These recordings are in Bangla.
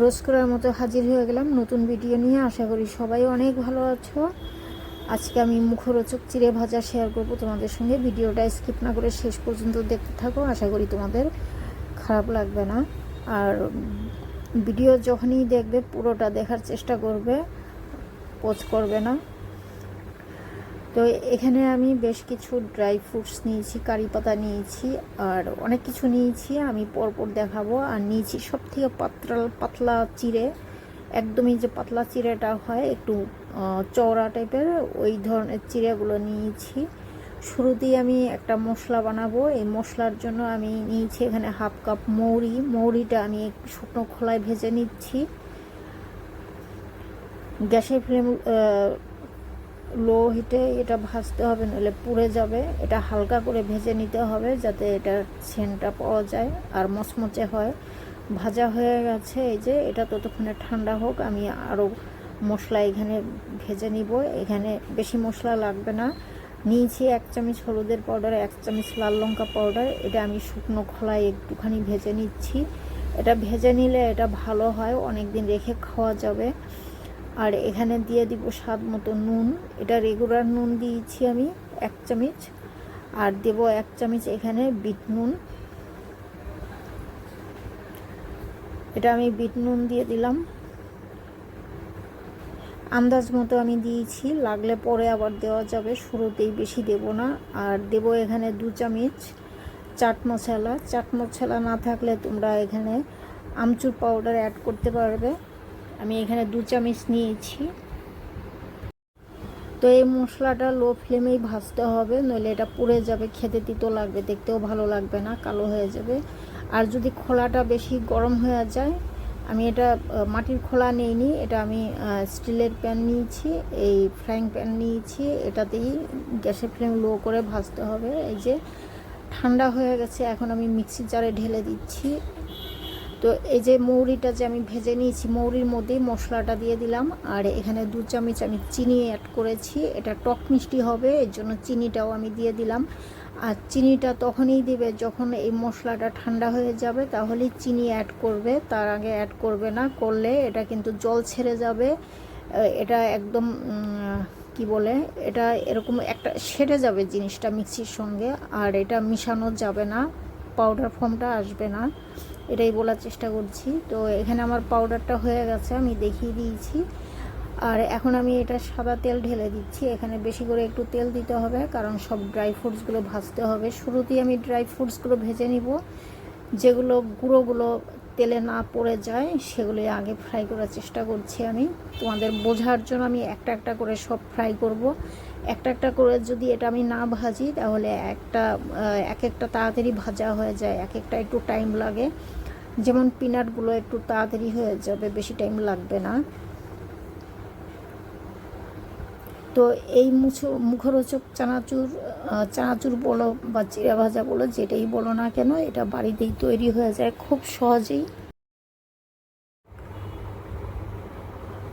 রোজ করার মতো হাজির হয়ে গেলাম। নতুন ভিডিও নিয়ে আশা করি সবাই অনেক ভালো আছো। আজকে আমি মুখরোচক চিড়ে ভাজা শেয়ার করব। তোমাদের সঙ্গে ভিডিওটা স্কিপ না করে শেষ পর্যন্ত দেখতে থাকো। আশা করি তোমাদের খারাপ লাগবে না। আর ভিডিও যখনই দেখবে, পুরোটা দেখার চেষ্টা করবে পোজ করবে না। তো এখানে আমি বেশ কিছু ড্রাই ফ্রুটস নিয়েছি, কারি পাতা নিয়েছি, আর অনেক কিছু নিয়েছি। আমি পরপর দেখাবো। আর নিয়েছি সব থেকে পাতলা পাতলা চিড়ে। একদমই যে পাতলা চিড়েটা হয়, একটু চওড়া টাইপের ওই ধরনের চিড়েগুলো নিয়েছি। শুরুতেই আমি একটা মশলা বানাবো। এই মশলার জন্য আমি নিয়েছি এখানে হাফ কাপ মৌরি। মৌরিটা আমি শুকনো খোলায় ভেজে নিচ্ছি। গ্যাসের ফ্লেম লো হিটে এটা ভাজতে হবে নাহলে পুড়ে যাবে। এটা হালকা করে ভেজে নিতে হবে যাতে এটার সেন্টটা পাওয়া যায়। আর মচমচে হয়। ভাজা হয়ে গেছে এই যে, এটা ততক্ষণে ঠান্ডা হোক। আমি আরও মশলা এখানে ভেজে নিব। এখানে বেশি মশলা লাগবে না। নিয়েছি এক চামচ হলুদের পাউডার এক চামচ লাল লঙ্কা পাউডার এটা আমি শুকনো খোলায় একটুখানি ভেজে নিচ্ছি। এটা ভেজে নিলে এটা ভালো হয়। অনেক দিন রেখে খাওয়া যাবে। আর এখানে দিয়ে দিব স্বাদ মতো নুন। এটা রেগুলার নুন দিয়েছি আমি, এক চামচ। আর দেব এক চামচ এখানে বিট নুন। এটা আমি বিট নুন দিয়ে দিলাম। আন্দাজ মতো আমি দিয়েছি, লাগলে পরে আবার দেওয়া যাবে, শুরুতেই বেশি দেব না। আর দেব এখানে দু চামচ চাট মশলা। চাট মশলা না থাকলে তোমরা এখানে আমচুর পাউডার অ্যাড করতে পারবে। আমি এখানে দু চামচ নিয়েছি। তো এই মশলাটা লো ফ্লেমেই ভাজতে হবে, নইলে এটা পুড়ে যাবে, খেতে তিতো লাগবে, দেখতেও ভালো লাগবে না, কালো হয়ে যাবে। আর যদি খোলাটা বেশি গরম হয়ে যায়, আমি এটা মাটির খোলা নিইনি, এটা আমি স্টিলের প্যান নিয়েছি, এই ফ্রাইং প্যান নিয়েছি, এটাতেই গ্যাসের ফ্লেম লো করে ভাজতে হবে। এই যে ঠান্ডা হয়ে গেছে, এখন আমি মিক্সি জারে ঢেলে দিচ্ছি। তো এই যে মৌরিটা যে আমি ভেজে নিয়েছি, মৌরির মধ্যেই মশলাটা দিয়ে দিলাম। আর এখানে দু চামচ আমি চিনি অ্যাড করেছি। এটা টক মিষ্টি হবে, এর জন্য চিনিটাও আমি দিয়ে দিলাম। আর চিনিটা তখনই দিবে যখন এই মশলাটা ঠান্ডা হয়ে যাবে, তাহলেই চিনি অ্যাড করবে। তার আগে অ্যাড করবে না, করলে এটা কিন্তু জল ছেড়ে যাবে। এটা একদম কি বলে, এটা এরকম একটা সেরে যাবে জিনিসটা মিক্সির সঙ্গে। আর এটা মিশানো যাবে না পাউডার ফর্মটা আসবে না। এটাই বলার চেষ্টা করছি। তো এখানে আমার পাউডারটা হয়ে গেছে, আমি দেখিয়ে দিয়েছি। আর এখন আমি এটা সাদা তেল ঢেলে দিচ্ছি। এখানে বেশি করে একটু তেল দিতে হবে, কারণ সব ড্রাই ফ্রুটসগুলো ভাজতে হবে। শুরুতেই আমি ড্রাই ফ্রুটসগুলো ভেজে নিব, যেগুলো গুঁড়োগুলো তেলে না পড়ে যায় সেগুলো আগে ফ্রাই করার চেষ্টা করছি আমি। তোমাদের বোঝার জন্য আমি একটা একটা করে সব ফ্রাই করব। একটা একটা করে যদি এটা আমি না ভাজি, তাহলে একটা এক একটা তাড়াতাড়ি ভাজা হয়ে যায়, এক একটা একটু টাইম লাগে। যেমন পিনাটগুলো একটু তাড়াতাড়ি হয়ে যাবে, বেশি টাইম লাগবে না। তো এই মুছো, মুখরোচক চানাচুর চানাচুর বলো বা চিড়া ভাজা বলো, যেটাই বলো না কেন, এটা বাড়িতেই তৈরি হয়ে যায় খুব সহজেই।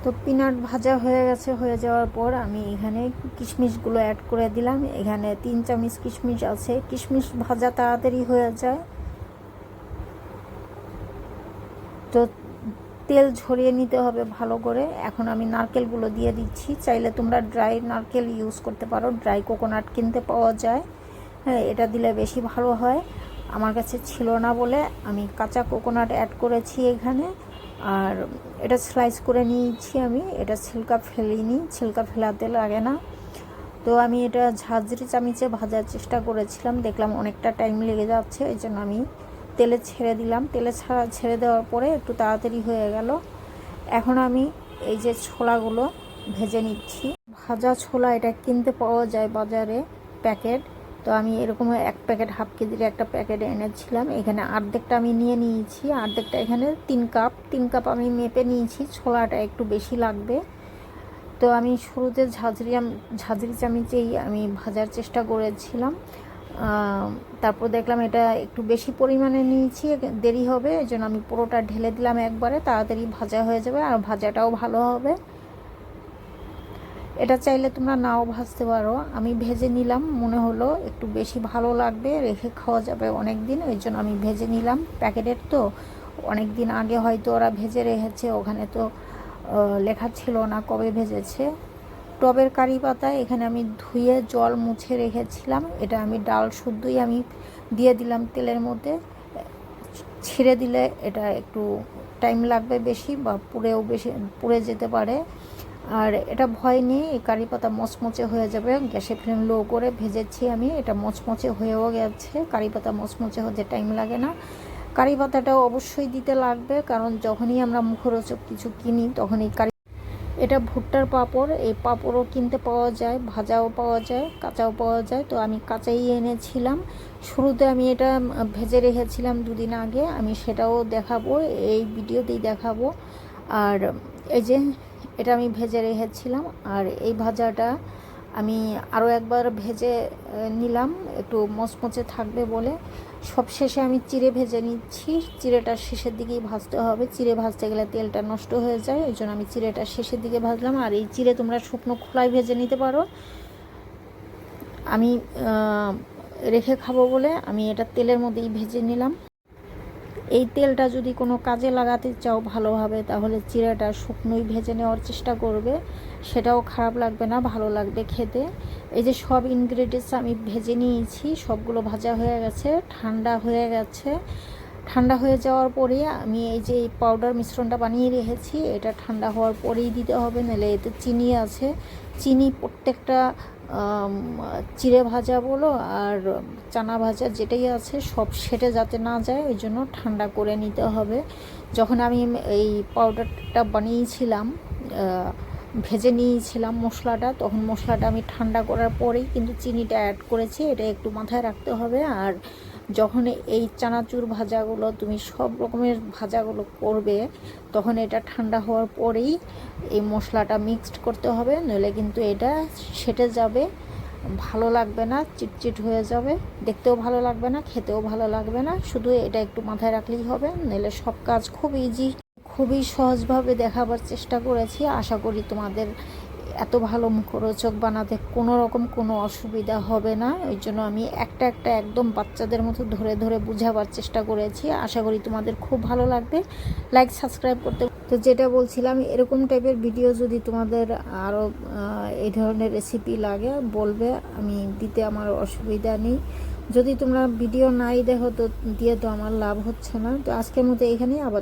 তো পিনাট ভাজা হয়ে গেছে, হয়ে যাওয়ার পর আমি এখানে কিশমিশগুলো অ্যাড করে দিলাম। এখানে তিন চামচ কিশমিশ আছে। কিশমিশ ভাজা তাড়াতাড়ি হয়ে যায়। তো তেল ঝরিয়ে নিতে হবে ভালো করে। এখন আমি নারকেলগুলো দিয়ে দিচ্ছি। চাইলে তোমরা ড্রাই নারকেল ইউজ করতে পারো। ড্রাই কোকোনাট কিনতে পাওয়া যায়। হ্যাঁ এটা দিলে বেশি ভালো হয়। আমার কাছে ছিল না বলে আমি কাঁচা কোকোনাট অ্যাড করেছি এখানে। আর এটা স্লাইস করে নিয়েছি আমি। এটা ছিলকা ফেলিনি। ছিলকা ফেলাতে লাগে না। তো আমি এটা ঝাঁঝরি চামিচে ভাজার চেষ্টা করেছিলাম। দেখলাম অনেকটা টাইম লেগে যাচ্ছে। এই জন্য আমি তেলে ছেড়ে দিলাম। তেলে ছাড়া ছেড়ে দেওয়ার পরে একটু তাড়াতাড়ি হয়ে গেল। এখন আমি এই যে ছোলাগুলো ভেজে নিচ্ছি। ভাজা ছোলা এটা কিনতে পাওয়া যায় বাজারে প্যাকেট। তো আমি এরকম এক প্যাকেট হাফ কেজির একটা প্যাকেট এনেছিলাম। এখানে অর্ধেকটা আমি নিয়ে নিয়েছি। অর্ধেকটা এখানে তিন কাপ তিন কাপ আমি মেপে নিয়েছি। ছোলাটা একটু বেশি লাগবে। তো আমি শুরুতে ঝাঁঝরি ঝাঁঝরি চামিচেই আমি ভাজার চেষ্টা করেছিলাম। তারপর দেখলাম এটা একটু বেশি পরিমাণে নিয়েছি, দেরি হবে, এই জন্য আমি পুরোটা ঢেলে দিলাম একবারে, তাড়াতাড়ি ভাজা হয়ে যাবে আর ভাজাটাও ভালো হবে। এটা চাইলে তোমরা নাও ভাজতে পারো। আমি ভেজে নিলাম, মনে হলো একটু বেশি ভালো লাগবে, রেখে খাওয়া যাবে অনেক দিন ওই জন্য আমি ভেজে নিলাম প্যাকেটের তো। অনেক দিন আগে হয়তো ওরা ভেজে রেখেছে, ওখানে তো লেখা ছিল না কবে ভেজেছে। টবের কারি পাতা, এখানে আমি ধুয়ে জল মুছে রেখেছিলাম। এটা আমি ডাল শুদ্ধই আমি দিয়ে দিলাম তেলের মধ্যে। ছিঁড়ে দিলে এটা একটু টাইম লাগবে বেশি বা পুড়েও বেশি, পুড়ে যেতে পারে। আর এটা ভয় নেই, এই কারি পাতা মচমচে হয়ে যাবে। গ্যাসে ফ্লেম লো করে ভেজেছি আমি, এটা মচমচে হয়েও গেছে। কারি পাতা মচমচে হতে টাইম লাগে না। কারি পাতাটাও অবশ্যই দিতে লাগবে, কারণ যখনই আমরা মুখরোচক কিছু কিনি তখন এই কারি এটা ভুট্টার পাঁপড়, এই পাঁপড়ও কিনতে পাওয়া যায়, ভাজাও পাওয়া যায়, কাঁচাও পাওয়া যায়। তো আমি কাঁচাই এনেছিলাম। শুরুতে আমি এটা ভেজে রেখেছিলাম দুদিন আগে। আমি সেটাও দেখাবো, এই ভিডিওতেই দেখাবো। আর এই যে, এটা আমি ভেজে রেখেছিলাম। আর এই ভাজাটা আমি আরও একবার ভেজে নিলাম। একটু মচমচে থাকবে বলে। সব শেষে আমি চিড়ে ভেজে নিচ্ছি। চিড়েটা শেষের দিকেই ভাজতে হবে। চিড়ে ভাজতে গেলে তেলটা নষ্ট হয়ে যায় ওই জন্য আমি চিড়েটা শেষের দিকে ভাজলাম। আর এই চিড়ে তোমরা শুকনো খোলায় ভেজে নিতে পারো। আমি রেখে খাব বলে আমি এটা তেলের মধ্যেই ভেজে নিলাম। এই তেলটা যদি কোনো কাজে লাগাতে চাও ভালোভাবে, তাহলে চিড়াটা শুকনোই ভেজে নেওয়ার চেষ্টা করবে। সেটাও খারাপ লাগবে না, ভালো লাগবে খেতে। এই যে সব ইনগ্রেডিয়েন্টস আমি ভেজে নিয়েছি, সবগুলো ভাজা হয়ে গেছে, ঠান্ডা হয়ে গেছে। ঠান্ডা হয়ে যাওয়ার পরে আমি এই যে পাউডার মিশ্রণটা বানিয়ে রেখেছি, এটা ঠান্ডা হওয়ার পরেই দিতে হবে, নাহলে এতে চিনি আছে। চিনি প্রত্যেকটা চিড়ে ভাজা বলো আর চানা ভাজা যেটাই আছে সব সেটে যাতে না যায়, ওই জন্য ঠান্ডা করে নিতে হবে। যখন আমি এই পাউডারটা বানিয়েছিলাম ভেজে নিয়েছিলাম মশলাটা, তখন মশলাটা আমি ঠান্ডা করার পরেই কিন্তু চিনিটা অ্যাড করেছি, এটা একটু মাথায় রাখতে হবে। আর যখন এই চানাচুর ভাজাগুলো, তুমি সব রকমের ভাজাগুলো করবে, তখন এটা ঠান্ডা হওয়ার পরেই এই মশলাটা মিক্সড করতে হবে, নইলে কিন্তু এটা সেটে যাবে, ভালো লাগবে না, চিটচিট হয়ে যাবে, দেখতেও ভালো লাগবে না, খেতেও ভালো লাগবে না, শুধু এটা একটু মাথায় রাখলেই হবে, নইলে সব কাজ খুব ইজি খুবই সহজভাবে দেখাবার চেষ্টা করেছি, আশা করি তোমাদের এত ভালো মুখরোচক বানাতে কোনো রকম কোনো অসুবিধা হবে না। ওই জন্য আমি একটা একটা একদম বাচ্চাদের মতো ধরে ধরে বুঝাবার চেষ্টা করেছি। আশা করি তোমাদের খুব ভালো লাগবে। লাইক সাবস্ক্রাইব করতে। তো যেটা বলছিলাম, এরকম টাইপের ভিডিও যদি তোমাদের আরও এই ধরনের রেসিপি লাগে, বলবে, আমি দিতে আমার অসুবিধা নেই। যদি তোমরা ভিডিও নাই দেখো, তো দিয়ে তো আমার লাভ হচ্ছে না। তো আজকের মতো এখানেই আবার